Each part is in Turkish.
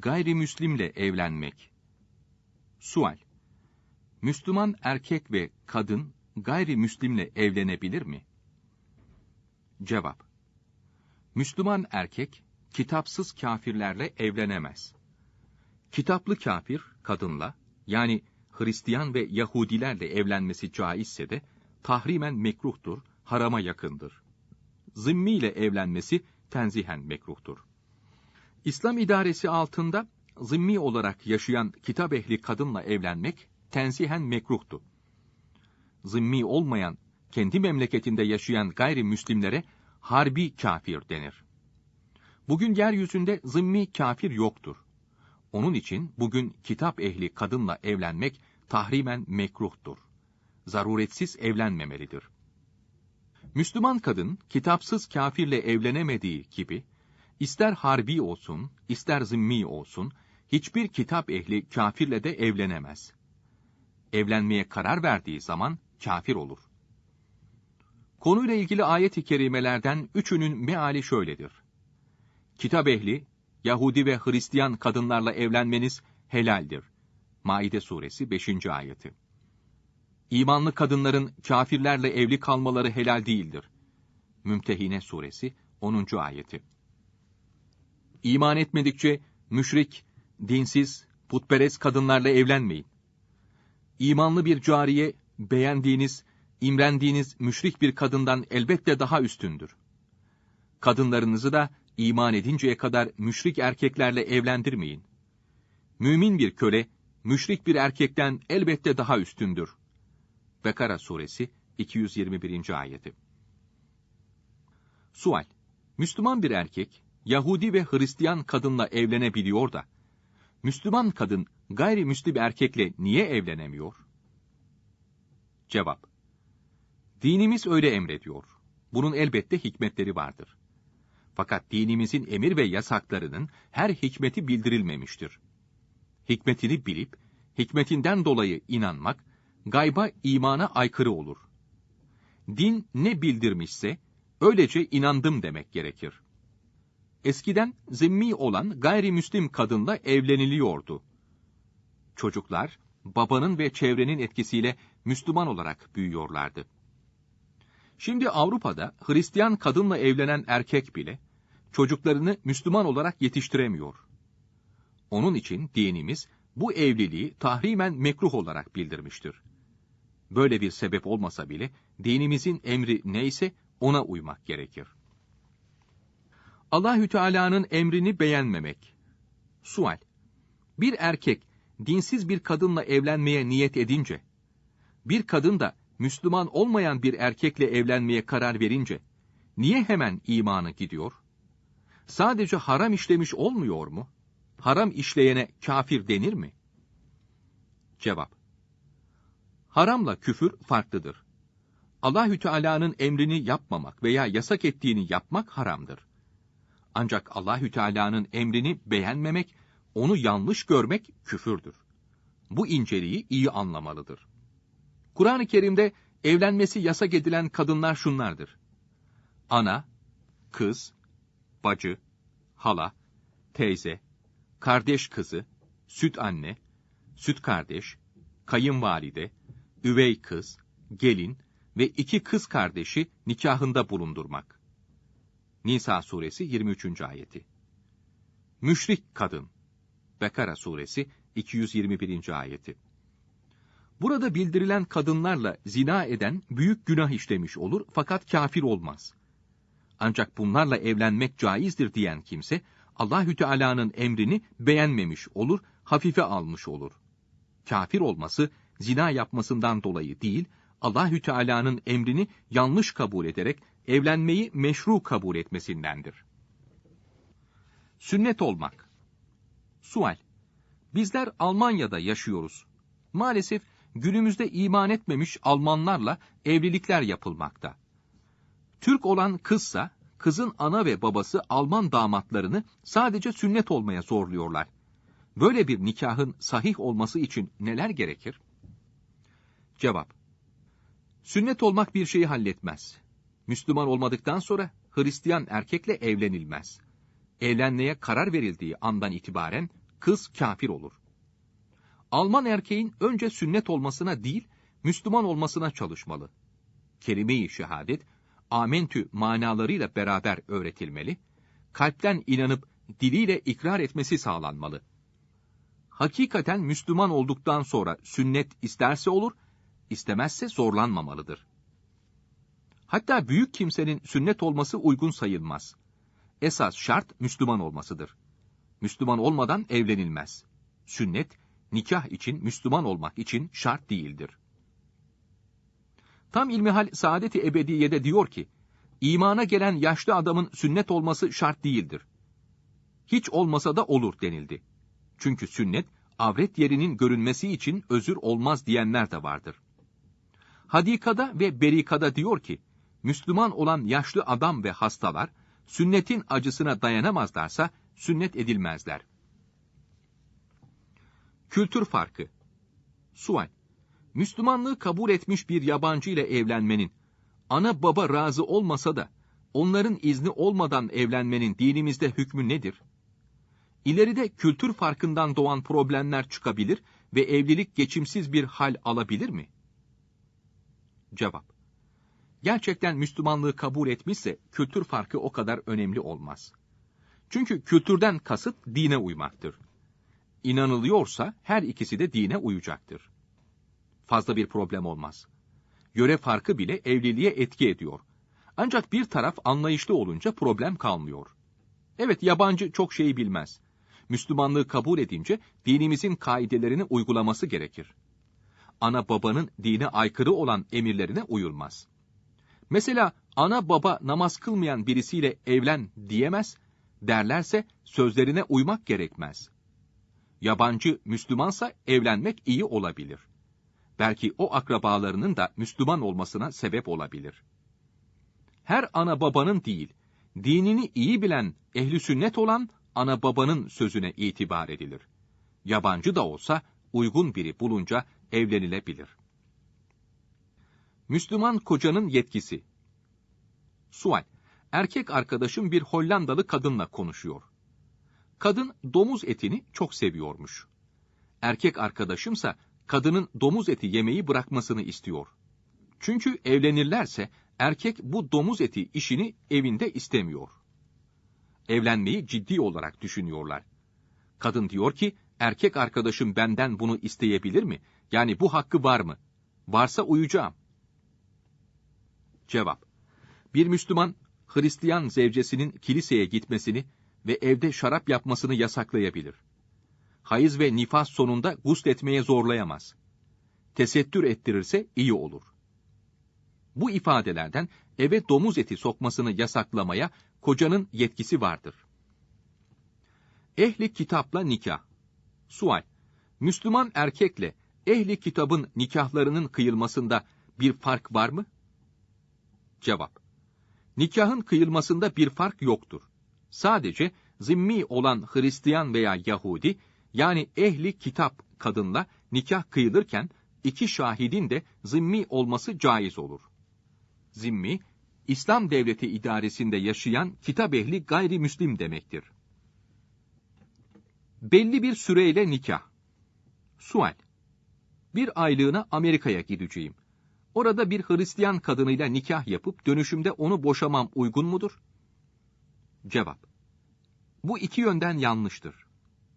gayrimüslimle evlenmek. Sual. Müslüman erkek ve kadın gayrimüslimle evlenebilir mi? Cevap. Müslüman erkek kitapsız kafirlerle evlenemez. Kitaplı kafir kadınla yani Hristiyan ve Yahudilerle evlenmesi caizse de tahrimen mekruhtur, harama yakındır. Zimmi ile evlenmesi tenzihen mekruhtur. İslam idaresi altında zimmi olarak yaşayan kitap ehli kadınla evlenmek tenzihen mekruhtu. Zimmi olmayan, kendi memleketinde yaşayan gayrimüslimlere harbi kafir denir. Bugün yeryüzünde zimmi kafir yoktur. Onun için bugün kitap ehli kadınla evlenmek tahrimen mekruhtur. Zaruretsiz evlenmemelidir. Müslüman kadın kitapsız kafirle evlenemediği gibi, ister harbi olsun, ister zimmi olsun, hiçbir kitap ehli kafirle de evlenemez. Evlenmeye karar verdiği zaman kafir olur. Konuyla ilgili ayet-i kerimelerden üçünün meali şöyledir. Kitap ehli, Yahudi ve Hristiyan kadınlarla evlenmeniz helaldir. Maide suresi 5. ayeti. İmanlı kadınların kafirlerle evli kalmaları helal değildir. Mümtehine suresi 10. ayeti. İman etmedikçe müşrik, dinsiz, putperest kadınlarla evlenmeyin. İmanlı bir cariye, beğendiğiniz, imrendiğiniz müşrik bir kadından elbette daha üstündür. Kadınlarınızı da iman edinceye kadar müşrik erkeklerle evlendirmeyin. Mümin bir köle, müşrik bir erkekten elbette daha üstündür. Bekara suresi 221. ayeti. Sual. Müslüman bir erkek, Yahudi ve Hristiyan kadınla evlenebiliyor da, Müslüman kadın gayrimüslim erkekle niye evlenemiyor? Cevap. Dinimiz öyle emrediyor. Bunun elbette hikmetleri vardır. Fakat dinimizin emir ve yasaklarının her hikmeti bildirilmemiştir. Hikmetini bilip, hikmetinden dolayı inanmak, gayba imana aykırı olur. Din ne bildirmişse, öylece inandım demek gerekir. Eskiden zimmi olan gayrimüslim kadınla evleniliyordu. Çocuklar, babanın ve çevrenin etkisiyle Müslüman olarak büyüyorlardı. Şimdi Avrupa'da Hristiyan kadınla evlenen erkek bile çocuklarını Müslüman olarak yetiştiremiyor. Onun için dinimiz bu evliliği tahrimen mekruh olarak bildirmiştir. Böyle bir sebep olmasa bile dinimizin emri neyse ona uymak gerekir. Allahü Teala'nın emrini beğenmemek. Sual: Bir erkek dinsiz bir kadınla evlenmeye niyet edince, bir kadın da Müslüman olmayan bir erkekle evlenmeye karar verince, niye hemen imanı gidiyor? Sadece haram işlemiş olmuyor mu? Haram işleyene kafir denir mi? Cevap. Haramla küfür farklıdır. Allahü Teala'nın emrini yapmamak veya yasak ettiğini yapmak haramdır. Ancak Allahü Teala'nın emrini beğenmemek, onu yanlış görmek küfürdür. Bu inceliği iyi anlamalıdır. Kur'an-ı Kerim'de evlenmesi yasak edilen kadınlar şunlardır. Ana, kız, bacı, hala, teyze, kardeş kızı, süt anne, süt kardeş, kayınvalide, üvey kız, gelin ve iki kız kardeşi nikahında bulundurmak. Nisa suresi 23. ayeti. Müşrik kadın. Bekara suresi 221. ayeti. Burada bildirilen kadınlarla zina eden büyük günah işlemiş olur fakat kafir olmaz. Ancak bunlarla evlenmek caizdir diyen kimse Allahü Teala'nın emrini beğenmemiş olur, hafife almış olur. Kafir olması zina yapmasından dolayı değil, Allahü Teala'nın emrini yanlış kabul ederek evlenmeyi meşru kabul etmesindendir. Sünnet olmak. Sual. Bizler Almanya'da yaşıyoruz. Maalesef günümüzde iman etmemiş Almanlarla evlilikler yapılmakta. Türk olan kızsa, kızın ana ve babası Alman damatlarını sadece sünnet olmaya zorluyorlar. Böyle bir nikahın sahih olması için neler gerekir? Cevap. Sünnet olmak bir şeyi halletmez. Müslüman olmadıktan sonra Hristiyan erkekle evlenilmez. Evlenmeye karar verildiği andan itibaren kız kafir olur. Alman erkeğin önce sünnet olmasına değil, Müslüman olmasına çalışmalı. Kelime-i şehadet, amentü manalarıyla beraber öğretilmeli, kalpten inanıp diliyle ikrar etmesi sağlanmalı. Hakikaten Müslüman olduktan sonra sünnet isterse olur, istemezse zorlanmamalıdır. Hatta büyük kimsenin sünnet olması uygun sayılmaz. Esas şart Müslüman olmasıdır. Müslüman olmadan evlenilmez. Sünnet, nikah için Müslüman olmak için şart değildir. Tam ilmihal Saadet-i Ebediye'de diyor ki, imana gelen yaşlı adamın sünnet olması şart değildir. Hiç olmasa da olur denildi. Çünkü sünnet, avret yerinin görünmesi için özür olmaz diyenler de vardır. Hadikada ve Berikada diyor ki, Müslüman olan yaşlı adam ve hastalar, sünnetin acısına dayanamazlarsa sünnet edilmezler. Kültür farkı Sual Müslümanlığı kabul etmiş bir yabancı ile evlenmenin, ana baba razı olmasa da, onların izni olmadan evlenmenin dinimizde hükmü nedir? İleride kültür farkından doğan problemler çıkabilir ve evlilik geçimsiz bir hal alabilir mi? Cevap Gerçekten Müslümanlığı kabul etmişse kültür farkı o kadar önemli olmaz. Çünkü kültürden kasıt dine uymaktır. İnanılıyorsa her ikisi de dine uyacaktır. Fazla bir problem olmaz. Göre farkı bile evliliğe etki ediyor. Ancak bir taraf anlayışlı olunca problem kalmıyor. Evet yabancı çok şeyi bilmez. Müslümanlığı kabul edince dinimizin kaidelerini uygulaması gerekir. Ana babanın dine aykırı olan emirlerine uyulmaz. Mesela ana baba namaz kılmayan birisiyle evlen diyemez, derlerse sözlerine uymak gerekmez. Yabancı Müslümansa evlenmek iyi olabilir. Belki o akrabalarının da Müslüman olmasına sebep olabilir. Her ana babanın değil, dinini iyi bilen, ehli sünnet olan ana babanın sözüne itibar edilir. Yabancı da olsa uygun biri bulunca evlenilebilir. Müslüman kocanın yetkisi. Sual. Erkek arkadaşım bir Hollandalı kadınla konuşuyor. Kadın domuz etini çok seviyormuş. Erkek arkadaşımsa kadının domuz eti yemeyi bırakmasını istiyor. Çünkü evlenirlerse erkek bu domuz eti işini evinde istemiyor. Evlenmeyi ciddi olarak düşünüyorlar. Kadın diyor ki, erkek arkadaşım benden bunu isteyebilir mi? Yani bu hakkı var mı? Varsa uyacağım. Cevap. Bir Müslüman, Hristiyan zevcesinin kiliseye gitmesini ve evde şarap yapmasını yasaklayabilir. Hayız ve nifas sonunda gusletmeye zorlayamaz. Tesettür ettirirse iyi olur. Bu ifadelerden eve domuz eti sokmasını yasaklamaya kocanın yetkisi vardır. Ehli kitapla nikah. Sual. Müslüman erkekle ehli kitabın nikahlarının kıyılmasında bir fark var mı? Cevap. Nikahın kıyılmasında bir fark yoktur. Sadece zimmi olan Hristiyan veya Yahudi, yani ehli kitap kadınla nikah kıyılırken iki şahidin de zimmi olması caiz olur. Zimmi, İslam devleti idaresinde yaşayan kitap ehli gayrimüslim demektir. Belli bir süreyle nikah. Sual. Bir aylığına Amerika'ya gideceğim. Orada bir Hristiyan kadınıyla nikah yapıp dönüşümde onu boşamam uygun mudur? Cevap. Bu iki yönden yanlıştır.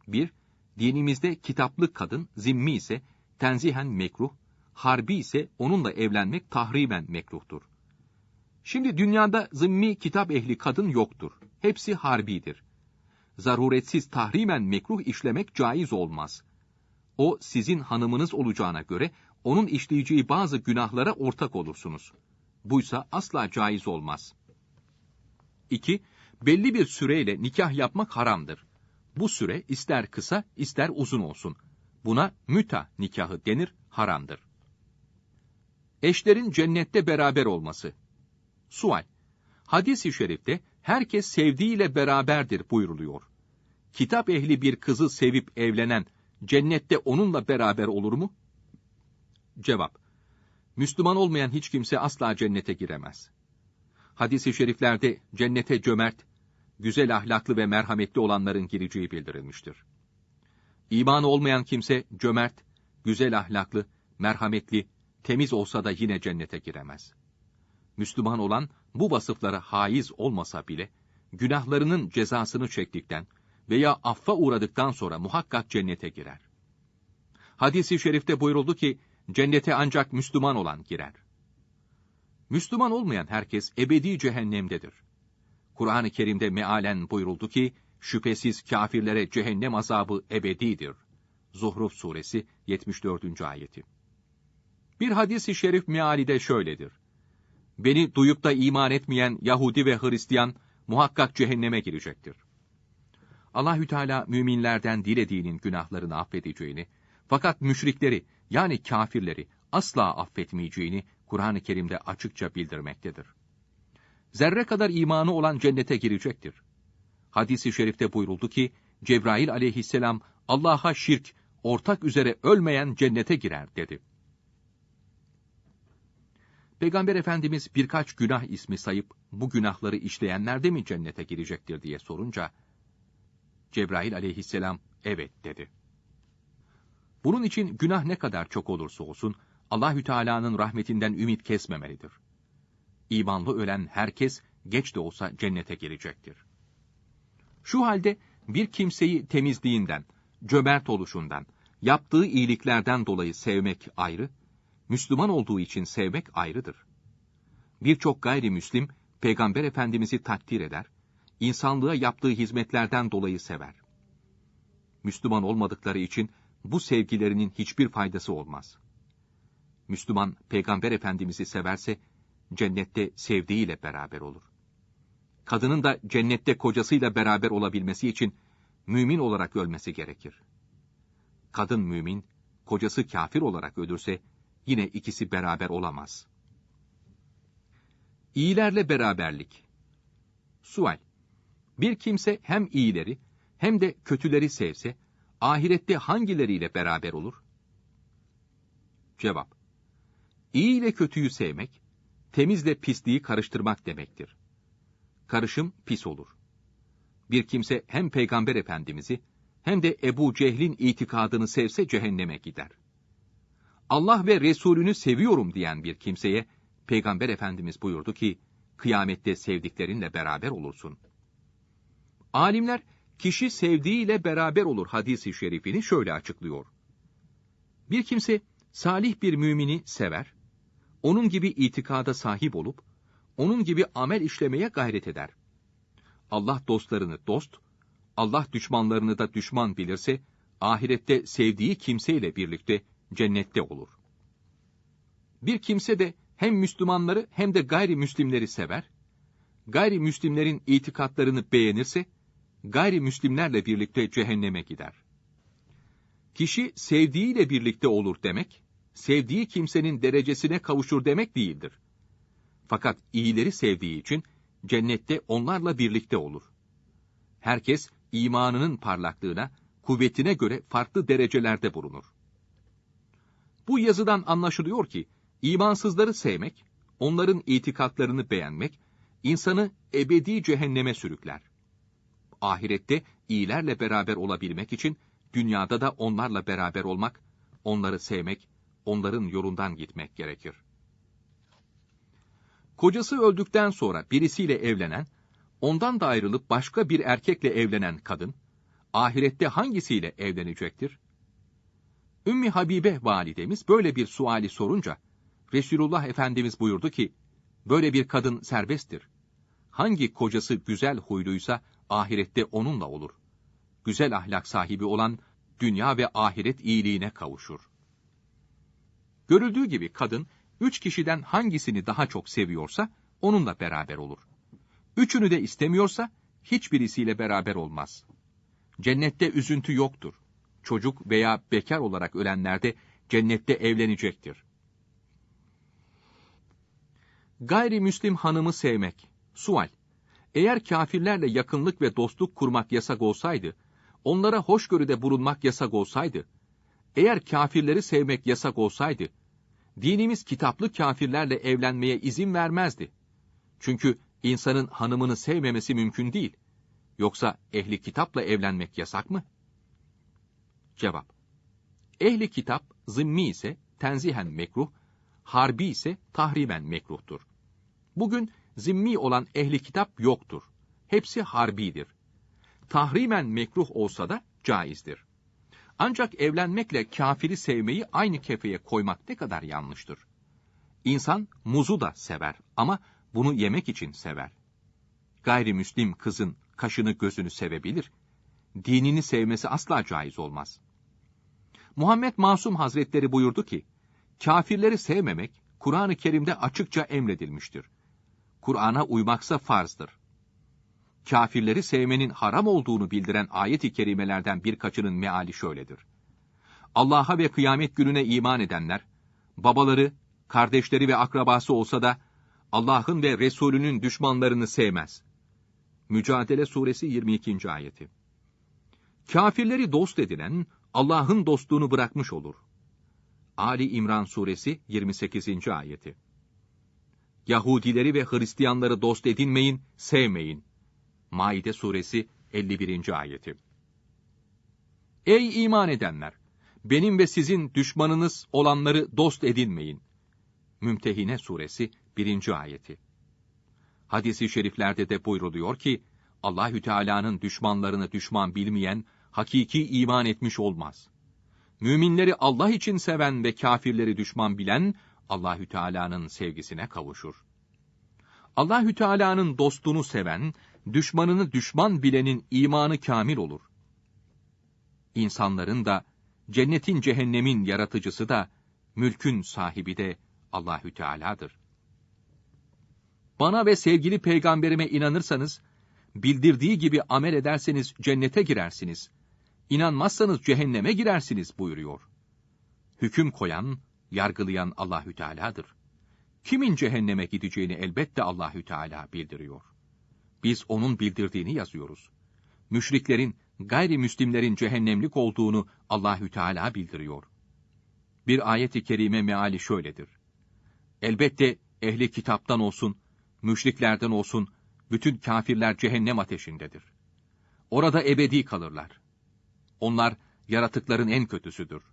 Bir, dinimizde kitaplı kadın zimmi ise tenzihen mekruh, harbi ise onunla evlenmek tahriben mekruhtur. Şimdi dünyada zimmi kitap ehli kadın yoktur. Hepsi harbidir. Zaruretsiz tahrimen mekruh işlemek caiz olmaz. O sizin hanımınız olacağına göre onun işleyeceği bazı günahlara ortak olursunuz. Buysa asla caiz olmaz. 2. Belli bir süreyle nikah yapmak haramdır. Bu süre ister kısa ister uzun olsun. Buna müta nikahı denir, haramdır. Eşlerin cennette beraber olması. Sual. Hadis-i şerifte herkes sevdiğiyle beraberdir buyruluyor. Kitap ehli bir kızı sevip evlenen cennette onunla beraber olur mu? Cevap. Müslüman olmayan hiç kimse asla cennete giremez. Hadis-i şeriflerde cennete cömert, güzel ahlaklı ve merhametli olanların gireceği bildirilmiştir. İmanı olmayan kimse cömert, güzel ahlaklı, merhametli, temiz olsa da yine cennete giremez. Müslüman olan bu vasıflara haiz olmasa bile, günahlarının cezasını çektikten veya affa uğradıktan sonra muhakkak cennete girer. Hadis-i şerifte buyuruldu ki, cennete ancak Müslüman olan girer. Müslüman olmayan herkes ebedi cehennemdedir. Kur'an-ı Kerim'de mealen buyuruldu ki, şüphesiz kafirlere cehennem azabı ebedidir. Zuhruf suresi 74. ayeti. Bir hadis-i şerif meali de şöyledir. Beni duyup da iman etmeyen Yahudi ve Hristiyan muhakkak cehenneme girecektir. Allahü Teala müminlerden dilediğinin günahlarını affedeceğini, fakat müşrikleri yani kafirleri asla affetmeyeceğini Kur'an-ı Kerim'de açıkça bildirmektedir. Zerre kadar imanı olan cennete girecektir. Hadis-i şerifte buyuruldu ki, Cebrail aleyhisselam Allah'a şirk, ortak üzere ölmeyen cennete girer dedi. Peygamber Efendimiz birkaç günah ismi sayıp bu günahları işleyenler de mi cennete girecektir diye sorunca Cebrail aleyhisselam evet dedi. Bunun için günah ne kadar çok olursa olsun Allahü Teala'nın rahmetinden ümit kesmemelidir. İmanlı ölen herkes geç de olsa cennete girecektir. Şu halde bir kimseyi temizliğinden, cömert oluşundan, yaptığı iyiliklerden dolayı sevmek ayrı, Müslüman olduğu için sevmek ayrıdır. Birçok gayrimüslim, Peygamber Efendimiz'i takdir eder, insanlığa yaptığı hizmetlerden dolayı sever. Müslüman olmadıkları için bu sevgilerinin hiçbir faydası olmaz. Müslüman, Peygamber Efendimiz'i severse, cennette sevdiğiyle beraber olur. Kadının da cennette kocasıyla beraber olabilmesi için, mümin olarak ölmesi gerekir. Kadın mümin, kocası kafir olarak ölürse, yine ikisi beraber olamaz. İyilerle beraberlik. Sual. Bir kimse hem iyileri hem de kötüleri sevse, ahirette hangileriyle beraber olur? Cevap. İyi ile kötüyü sevmek, temizle pisliği karıştırmak demektir. Karışım pis olur. Bir kimse hem Peygamber Efendimiz'i hem de Ebu Cehil'in itikadını sevse cehenneme gider. Allah ve Resulünü seviyorum diyen bir kimseye Peygamber Efendimiz buyurdu ki, kıyamette sevdiklerinle beraber olursun. Alimler, kişi sevdiğiyle beraber olur hadisi şerifini şöyle açıklıyor. Bir kimse salih bir mümini sever, onun gibi itikada sahip olup, onun gibi amel işlemeye gayret eder. Allah dostlarını dost, Allah düşmanlarını da düşman bilirse, ahirette sevdiği kimseyle birlikte cennette olur. Bir kimse de hem Müslümanları hem de gayrimüslimleri sever, gayrimüslimlerin itikatlarını beğenirse, gayrimüslimlerle birlikte cehenneme gider. Kişi sevdiğiyle birlikte olur demek, sevdiği kimsenin derecesine kavuşur demek değildir. Fakat iyileri sevdiği için cennette onlarla birlikte olur. Herkes imanının parlaklığına, kuvvetine göre farklı derecelerde bulunur. Bu yazıdan anlaşılıyor ki, imansızları sevmek, onların itikatlarını beğenmek, insanı ebedi cehenneme sürükler. Ahirette iyilerle beraber olabilmek için, dünyada da onlarla beraber olmak, onları sevmek, onların yolundan gitmek gerekir. Kocası öldükten sonra birisiyle evlenen, ondan da ayrılıp başka bir erkekle evlenen kadın, ahirette hangisiyle evlenecektir? Ümmi Habibe validemiz böyle bir suali sorunca, Resulullah Efendimiz buyurdu ki, böyle bir kadın serbesttir. Hangi kocası güzel huyluysa ahirette onunla olur. Güzel ahlak sahibi olan dünya ve ahiret iyiliğine kavuşur. Görüldüğü gibi kadın, üç kişiden hangisini daha çok seviyorsa onunla beraber olur. Üçünü de istemiyorsa hiçbirisiyle beraber olmaz. Cennette üzüntü yoktur. Çocuk veya bekar olarak ölenler de cennette evlenecektir. Gayrimüslim hanımı sevmek. Sual. Eğer kafirlerle yakınlık ve dostluk kurmak yasak olsaydı, onlara hoşgörüde bulunmak yasak olsaydı, eğer kafirleri sevmek yasak olsaydı, dinimiz kitaplı kafirlerle evlenmeye izin vermezdi. Çünkü insanın hanımını sevmemesi mümkün değil. Yoksa ehli kitapla evlenmek yasak mı? Cevap. Ehli kitap zimmi ise tenzihen mekruh, harbi ise tahriben mekruhtur. Bugün zimmi olan ehli kitap yoktur. Hepsi harbidir. Tahrimen mekruh olsa da caizdir. Ancak evlenmekle kafiri sevmeyi aynı kefeye koymak ne kadar yanlıştır. İnsan muzu da sever ama bunu yemek için sever. Gayrimüslim kızın kaşını gözünü sevebilir. Dinini sevmesi asla caiz olmaz. Muhammed Masum Hazretleri buyurdu ki, kafirleri sevmemek Kur'an-ı Kerim'de açıkça emredilmiştir. Kur'an'a uymaksa farzdır. Kafirleri sevmenin haram olduğunu bildiren ayet-i kerimelerden birkaçının meali şöyledir. Allah'a ve kıyamet gününe iman edenler, babaları, kardeşleri ve akrabası olsa da Allah'ın ve Resulünün düşmanlarını sevmez. Mücadele Suresi 22. ayeti. Kafirleri dost edinen Allah'ın dostluğunu bırakmış olur. Ali İmran Suresi 28. ayeti. Yahudileri ve Hristiyanları dost edinmeyin, sevmeyin. Maide Suresi 51. ayeti. Ey iman edenler! Benim ve sizin düşmanınız olanları dost edinmeyin. Mümtehine Suresi 1. ayeti. Hadis-i şeriflerde de buyruluyor ki, Allahü Teala'nın düşmanlarını düşman bilmeyen, hakiki iman etmiş olmaz. Müminleri Allah için seven ve kafirleri düşman bilen, Allahü Teala'nın sevgisine kavuşur. Allahü Teala'nın dostunu seven, düşmanını düşman bilenin imanı kamil olur. İnsanların da, cennetin cehennemin yaratıcısı da, mülkün sahibi de Allahü Teala'dır. Bana ve sevgili peygamberime inanırsanız, bildirdiği gibi amel ederseniz cennete girersiniz. İnanmazsanız cehenneme girersiniz buyuruyor. Hüküm koyan, yargılayan Allahü Teala'dır. Kimin cehenneme gideceğini elbette Allahü Teala bildiriyor. Biz onun bildirdiğini yazıyoruz. Müşriklerin, gayrimüslimlerin cehennemlik olduğunu Allahü Teala bildiriyor. Bir ayet-i kerime meali şöyledir. Elbette ehli kitaptan olsun, müşriklerden olsun, bütün kafirler cehennem ateşindedir. Orada ebedi kalırlar. Onlar yaratıkların en kötüsüdür.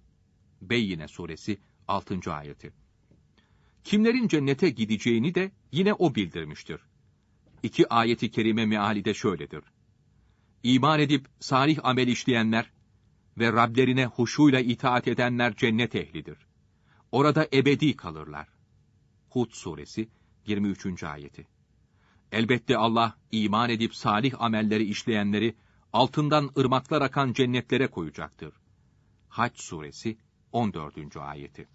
Beyyine suresi 6. ayeti. Kimlerin cennete gideceğini de yine o bildirmiştir. İki ayeti kerime meali de şöyledir. İman edip salih amel işleyenler ve Rablerine huşuyla itaat edenler cennet ehlidir. Orada ebedi kalırlar. Hud suresi 23. ayeti. Elbette Allah iman edip salih amelleri işleyenleri altından ırmaklar akan cennetlere koyacaktır. Haç suresi 14. ayeti.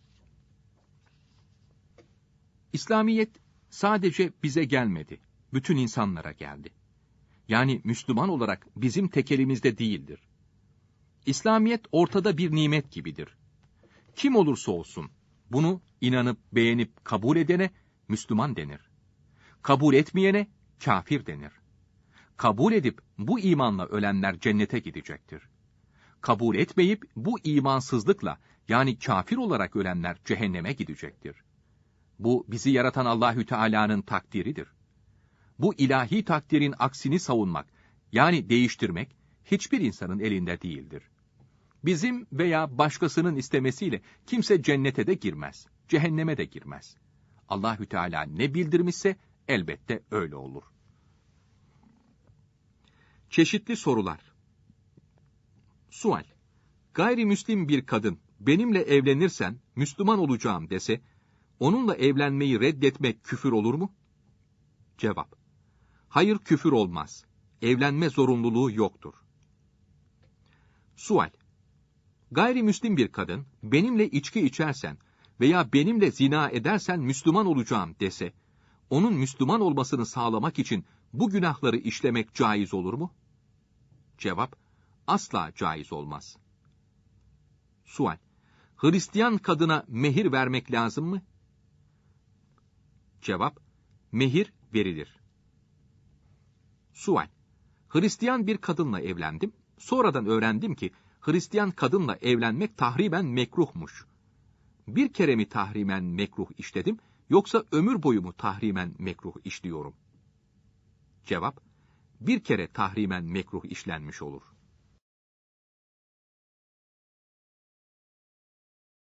İslamiyet sadece bize gelmedi, bütün insanlara geldi. Yani Müslüman olarak bizim tekelimizde değildir. İslamiyet ortada bir nimet gibidir. Kim olursa olsun bunu inanıp beğenip kabul edene Müslüman denir. Kabul etmeyene kafir denir. Kabul edip bu imanla ölenler cennete gidecektir. Kabul etmeyip bu imansızlıkla yani kafir olarak ölenler cehenneme gidecektir. Bu bizi yaratan Allahü Teala'nın takdiridir. Bu ilahi takdirin aksini savunmak yani değiştirmek hiçbir insanın elinde değildir. Bizim veya başkasının istemesiyle kimse cennete de girmez, cehenneme de girmez. Allahü Teala ne bildirmişse elbette öyle olur. Çeşitli sorular. Sual. Gayrimüslim bir kadın benimle evlenirsen Müslüman olacağım dese, onunla evlenmeyi reddetmek küfür olur mu? Cevap. Hayır küfür olmaz. Evlenme zorunluluğu yoktur. Sual. Gayrimüslim bir kadın benimle içki içersen veya benimle zina edersen Müslüman olacağım dese, onun Müslüman olmasını sağlamak için bu günahları işlemek caiz olur mu? Cevap, asla caiz olmaz. Sual, Hristiyan kadına mehir vermek lazım mı? Cevap, mehir verilir. Sual, Hristiyan bir kadınla evlendim, sonradan öğrendim ki Hristiyan kadınla evlenmek tahriben mekruhmuş. Bir kere mi tahrimen mekruh işledim, yoksa ömür boyu mu tahrimen mekruh işliyorum? Cevap, bir kere tahrimen mekruh işlenmiş olur.